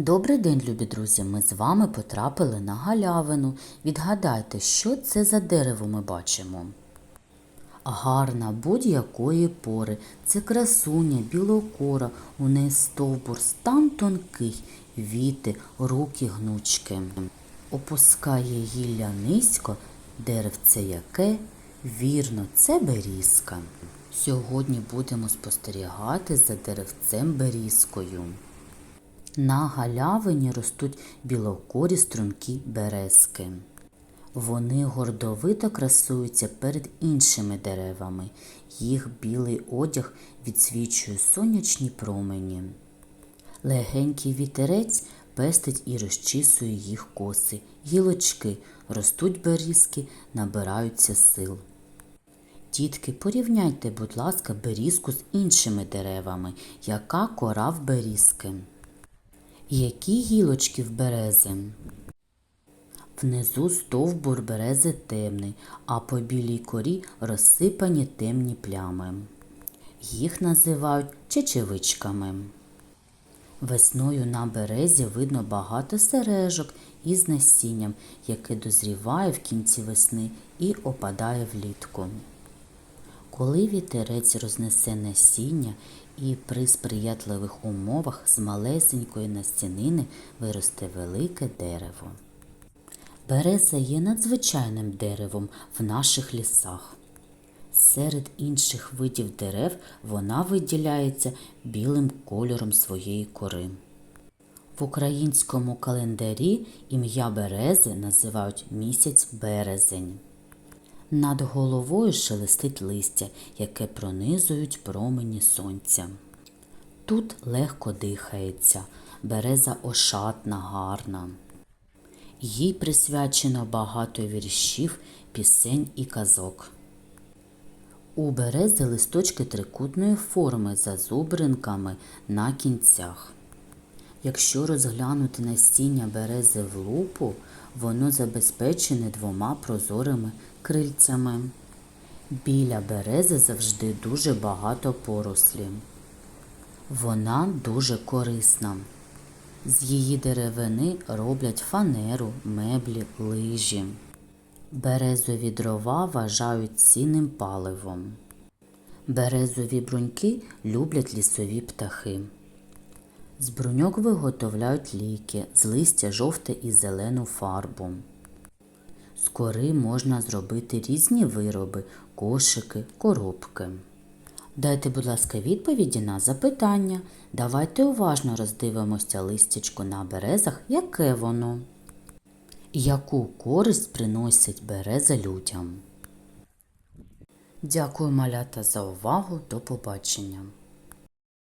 Добрий день, любі друзі! Ми з вами потрапили на галявину. Відгадайте, що це за дерево ми бачимо. Гарна будь-якої пори. Це красуня, білокора, у неї стовбур, стан тонкий, віти, руки гнучки. Опускає гілля низько, деревце яке? Вірно, це берізка. Сьогодні будемо спостерігати за деревцем берізкою. На галявині ростуть білокорі стрункі березки. Вони гордовито красуються перед іншими деревами. Їх білий одяг відсвічує сонячні промені. Легенький вітерець пестить і розчісує їх коси. Гілочки ростуть берізки, набираються сил. Дітки, порівняйте, будь ласка, берізку з іншими деревами. Яка кора в берізки? Які гілочки в берези? Внизу стовбур берези темний, а по білій корі розсипані темні плями. Їх називають чечевичками. Весною на березі видно багато сережок із насінням, яке дозріває в кінці весни і опадає влітку. Коли вітерець рознесе насіння і при сприятливих умовах з малесенької настінини виросте велике дерево. Береза є надзвичайним деревом в наших лісах. Серед інших видів дерев вона виділяється білим кольором своєї кори. В українському календарі ім'я берези називають місяць березень. Над головою шелестить листя, яке пронизують промені сонця. Тут легко дихається, береза ошатна, гарна. Їй присвячено багато віршів, пісень і казок. У берези листочки трикутної форми за зубринками на кінцях. Якщо розглянути насіння берези в лупу, воно забезпечене двома прозорими крильцями. Біля берези завжди дуже багато порослі. Вона дуже корисна. З її деревини роблять фанеру, меблі, лижі. Березові дрова вважають цінним паливом. Березові бруньки люблять лісові птахи. З бруньок виготовляють ліки, з листя жовте і зелену фарбу. З кори можна зробити різні вироби, кошики, коробки. Дайте, будь ласка, відповіді на запитання. Давайте уважно роздивимося листячко на березах, яке воно. Яку користь приносить береза людям? Дякую, малята, за увагу. До побачення.